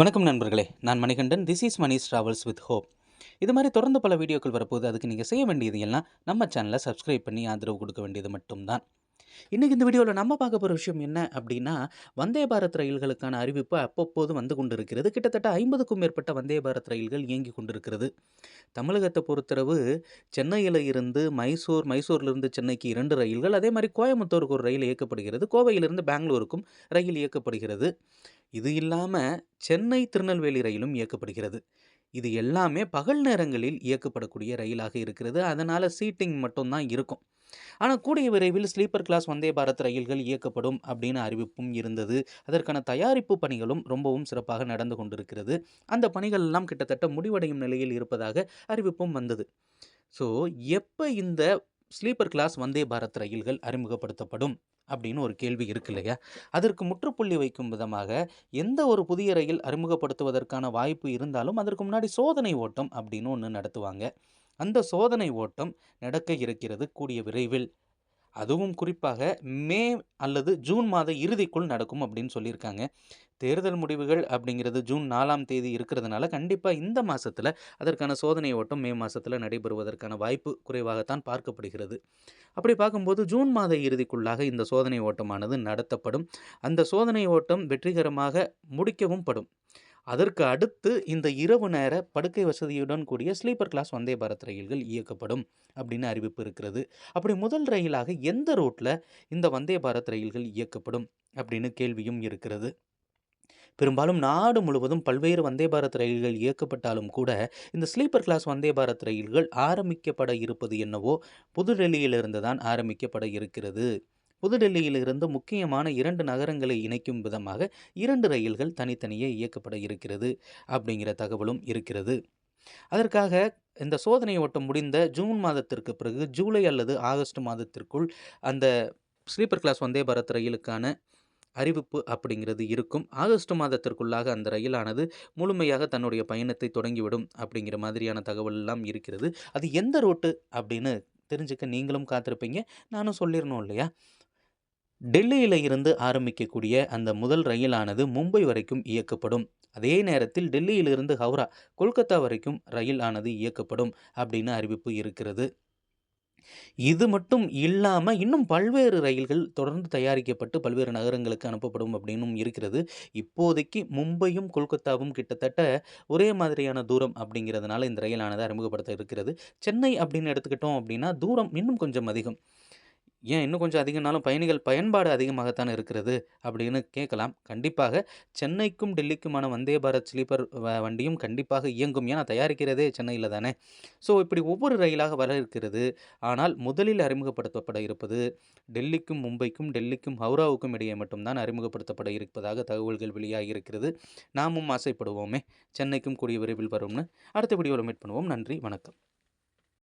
வணக்கம் நண்பர்களே. நான் Manikandan. This is Mani's travels with hope இது மாதிரி தொடர்ந்து பல வீடியோக்கள் வரப்போகுது அதுக்கு நீங்கள் செய்ய வேண்டியது எல்லாம் நம்ம சேனலை சப்ஸ்கிரைப் பண்ணி ஆதரவு கொடுக்க வேண்டியது மட்டும்தான். இன்றைக்கி இந்த வீடியோவில் நம்ம பார்க்க போகிற விஷயம் என்ன அப்படின்னா வந்தே பாரத் ரயில்களுக்கான அறிவிப்பு அப்பப்போது வந்து கொண்டிருக்கிறது. கிட்டத்தட்ட ஐம்பதுக்கும் மேற்பட்ட வந்தே பாரத் ரயில்கள் இயங்கி கொண்டிருக்கிறது. தமிழகத்தை பொறுத்தளவு சென்னையில் இருந்து மைசூர் மைசூர்லேருந்து சென்னைக்கு இரண்டு ரயில்கள் அதே மாதிரி கோயம்புத்தூருக்கு ஒரு ரயில் இயக்கப்படுகிறது. கோவையிலிருந்து பெங்களூருக்கும் ரயில் இயக்கப்படுகிறது. இது இல்லாமல் சென்னை திருநெல்வேலி ரயிலும் இயக்கப்படுகிறது. இது எல்லாமே பகல் நேரங்களில் இயக்கப்படக்கூடிய ரயிலாக இருக்கிறது. அதனால் சீட்டிங் மட்டும்தான் இருக்கும். ஆனால் கூடிய விரைவில் ஸ்லீப்பர் கிளாஸ் வந்தே பாரத் ரயில்கள் இயக்கப்படும் அப்படின்னு அறிவிப்பும் இருந்தது. அதற்கான தயாரிப்பு பணிகளும் ரொம்பவும் சிறப்பாக நடந்து கொண்டிருக்கிறது. அந்த பணிகள் எல்லாம் கிட்டத்தட்ட முடிவடையும் நிலையில் இருப்பதாக அறிவிப்பும் வந்தது. ஸோ எப்போ இந்த ஸ்லீப்பர் கிளாஸ் வந்தே பாரத் ரயில்கள் அறிமுகப்படுத்தப்படும்? அப்படின்னு ஒரு கேள்வி இருக்கு இல்லையா? அதற்கு முற்றுப்புள்ளி வைக்கும் விதமாக எந்த ஒரு புதிய ரயில் அறிமுகப்படுத்துவதற்கான வாய்ப்பு இருந்தாலும் அதற்கு முன்னாடி சோதனை ஓட்டம் அப்படின்னு ஒன்று நடத்துவாங்க. அந்த சோதனை ஓட்டம் நடக்க இருக்கிறது கூடிய விரைவில். அதுவும் குறிப்பாக மே அல்லது ஜூன் மாத இறுதிக்குள் நடக்கும் அப்படின்னு சொல்லியிருக்காங்க. தேர்தல் முடிவுகள் அப்படிங்கிறது ஜூன் நாலாம் தேதி இருக்கிறதுனால கண்டிப்பாக இந்த மாதத்தில் அதற்கான சோதனை ஓட்டம் மே மாதத்தில் நடைபெறுவதற்கான வாய்ப்பு குறைவாகத்தான் பார்க்கப்படுகிறது. அப்படி பார்க்கும்போது ஜூன் மாத இறுதிக்குள்ளாக இந்த சோதனை ஓட்டமானது நடத்தப்படும். அந்த சோதனை ஓட்டம் வெற்றிகரமாக முடிக்கவும் படும். அதற்கு அடுத்து இந்த இரவு நேர படுக்கை வசதியுடன் கூடிய ஸ்லீப்பர் கிளாஸ் வந்தே பாரத் ரயில்கள் இயக்கப்படும் அப்படின்னு அறிவிப்பு இருக்கிறது. அப்படி முதல் ரயிலாக எந்த ரூட்டில் இந்த வந்தே பாரத் ரயில்கள் இயக்கப்படும் அப்படின்னு கேள்வியும் இருக்கிறது. பெரும்பாலும் நாடு முழுவதும் பல்வேறு வந்தே பாரத் ரயில்கள் இயக்கப்பட்டாலும் கூட இந்த ஸ்லீப்பர் கிளாஸ் வந்தே பாரத் ரயில்கள் ஆரம்பிக்கப்பட இருப்பது என்னவோ புதுடெல்லியிலிருந்து தான் ஆரம்பிக்கப்பட இருக்கிறது. புதுடெல்லியிலிருந்து முக்கியமான இரண்டு நகரங்களை இணைக்கும் விதமாக இரண்டு ரயில்கள் தனித்தனியே இயக்கப்பட இருக்கிறது அப்படிங்கிற தகவலும் இருக்கிறது. அதற்காக இந்த சோதனை ஓட்டம் முடிந்த ஜூன் மாதத்திற்கு பிறகு ஜூலை அல்லது ஆகஸ்ட் மாதத்திற்குள் அந்த ஸ்லீப்பர் கிளாஸ் வந்தே பாரத் ரயிலுக்கான அறிவிப்பு அப்படிங்கிறது இருக்கும். ஆகஸ்ட் மாதத்திற்குள்ளாக அந்த ரயிலானது முழுமையாக தன்னுடைய பயணத்தை தொடங்கிவிடும் அப்படிங்கிற மாதிரியான தகவல் எல்லாம் இருக்கிறது. அது எந்த ரோட்டு அப்படின்னு தெரிஞ்சுக்க நீங்களும் காத்திருப்பீங்க. நானும் சொல்லிடணும் இல்லையா? டெல்லியில் இருந்து ஆரம்பிக்கக்கூடிய அந்த முதல் ரயிலானது மும்பை வரைக்கும் இயக்கப்படும். அதே நேரத்தில் டெல்லியிலிருந்து ஹவுரா கொல்கத்தா வரைக்கும் ரயில் ஆனது இயக்கப்படும் அப்படின்னு அறிவிப்பு இருக்கிறது. இது மட்டும் இல்லாமல் இன்னும் பல்வேறு ரயில்கள் தொடர்ந்து தயாரிக்கப்பட்டு பல்வேறு நகரங்களுக்கு அனுப்பப்படும் அப்படின்னும் இருக்கிறது. இப்போதைக்கு மும்பையும் கொல்கத்தாவும் கிட்டத்தட்ட ஒரே மாதிரியான தூரம் அப்படிங்கிறதுனால இந்த ரயிலானது அறிமுகப்படுத்த இருக்கிறது சென்னை அப்படின்னு எடுத்துக்கிட்டோம் அப்படின்னா தூரம் இன்னும் கொஞ்சம் அதிகம். ஏன் இன்னும் கொஞ்சம் அதிகம்னாலும் பயணிகள் பயன்பாடு அதிகமாகத்தான் இருக்கிறது? அப்படின்னு கேட்கலாம். கண்டிப்பாக சென்னைக்கும் டெல்லிக்குமான வந்தே பாரத் ஸ்லீப்பர் வண்டியும் கண்டிப்பாக இயங்கும் ஏன்னா தயாரிக்கிறதே சென்னையில் தானே. ஸோ இப்படி ஒவ்வொரு ரயிலாக வர இருக்கிறது ஆனால் முதலில் அறிமுகப்படுத்தப்பட இருப்பது டெல்லிக்கும் மும்பைக்கும் டெல்லிக்கும் ஹவுராவுக்கும் இடையே மட்டும்தான் அறிமுகப்படுத்தப்பட இருப்பதாக தகவல்கள் வெளியாகி இருக்கிறது. நாமும் ஆசைப்படுவோமே. சென்னைக்கும் கூடிய விரைவில் வரும்னு. அடுத்த வீடியோவில் மீட் பண்ணுவோம். நன்றி. வணக்கம்.